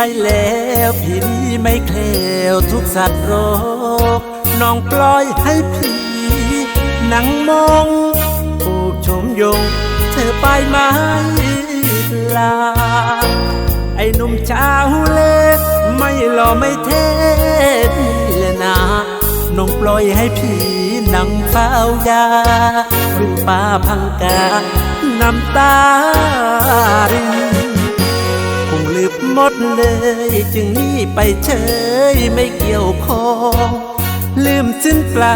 ไปแล้วพี่นี้ไม่แคล้วทุกสัตว์โรคน้องปล่อยให้พี่นั่งมองผูกชมยง เธอไปไหมลา ไอ้หนุ่มชาวเล็ก ไม่หล่อไม่เท่พี่เลยนะน้องปล่อยให้พี่นั่งเฝ้ายาริมป่าพังกา น้ำตาริน หมดเลย จึงหนี่ไปเฉยไม่เกี่ยวข้องลืมสิ้นปลา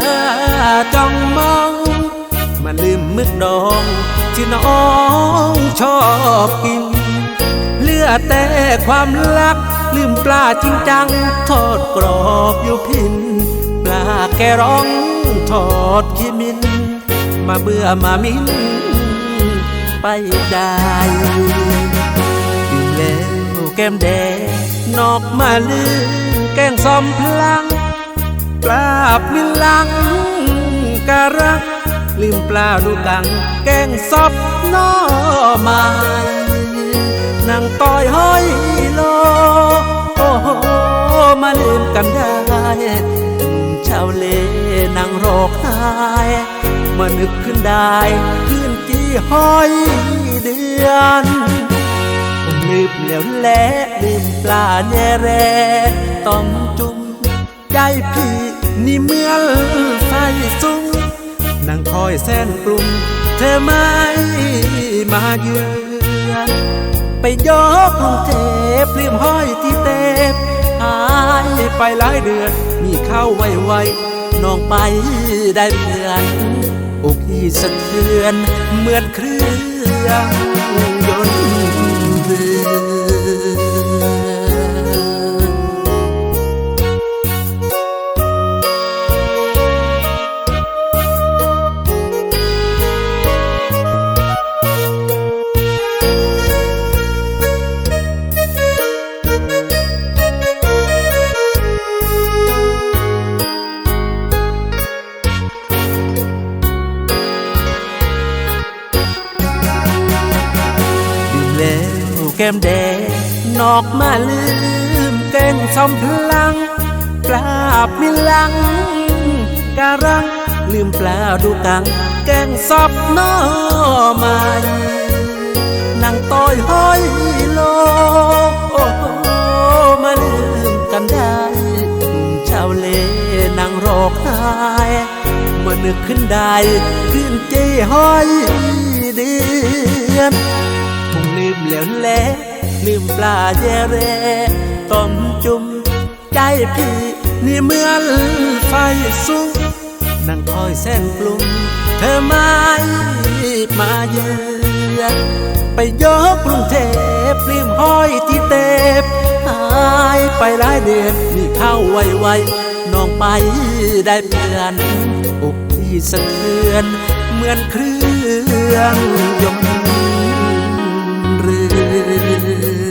จ้องมอง มาลืมมึกดองที่น้องชอบกิน เลือแต่ความรัก ลืมปลาจริงจัง ทอดกรอบอยู่พิน ปลาแกร้องทอดขีมิน มาเบื่อมามิน ไปได้ แล้วแก้มแดงนอกมาลืมแก้งซอมพลัง ปลาบมิลังการักลืมปลาดูกัง แกงซอบนอม้นางต้อยห้อยโล โอ้โหมาลืมกันได้ชาวเลนางรอกหายมานึกขึ้นได้คืนจีห้อยเดือน ลืมแล้วแลลืมปลาแย่แรต้มจุ่มใจพี่นี่เมื่อไฟสุงนั่งคอยแสนกลุ่มเธอไม่มาเยือนไปยกกรุงเทพลืมห้อยที่เตบหายไปหลายเดือนมีเข้าไวๆน้องไปได้เพื่อนอกที่สะเทือนเหมือนเครื่องยนต์ เก้มแดงนอกมาลืมแกงซอมพลังปลาบมิลังการังลืมปลาดูกัง แกงซอบน้อม้นางต้อยห้อยโลโอ้มาลืมกันได้นุ่มชาวเลนางรอกหายเมื่อนึกขึ้นได้ขึ้นเจห้อยเดือน มแล้วแหลืมปลาแย่แรต้มจุ่มใจพี่นี่เหมือนไฟสุงนั่งคอยแสนกลุ่มเธอไม่มาเยือนไปยกกรุงเทพลืมห้อยที่เตบหายไปหลายเดือนมีเข้าไวๆน้องไปได้เพื่อนอกที่สะเทือน เหมือนเครื่องยนต์ เรือ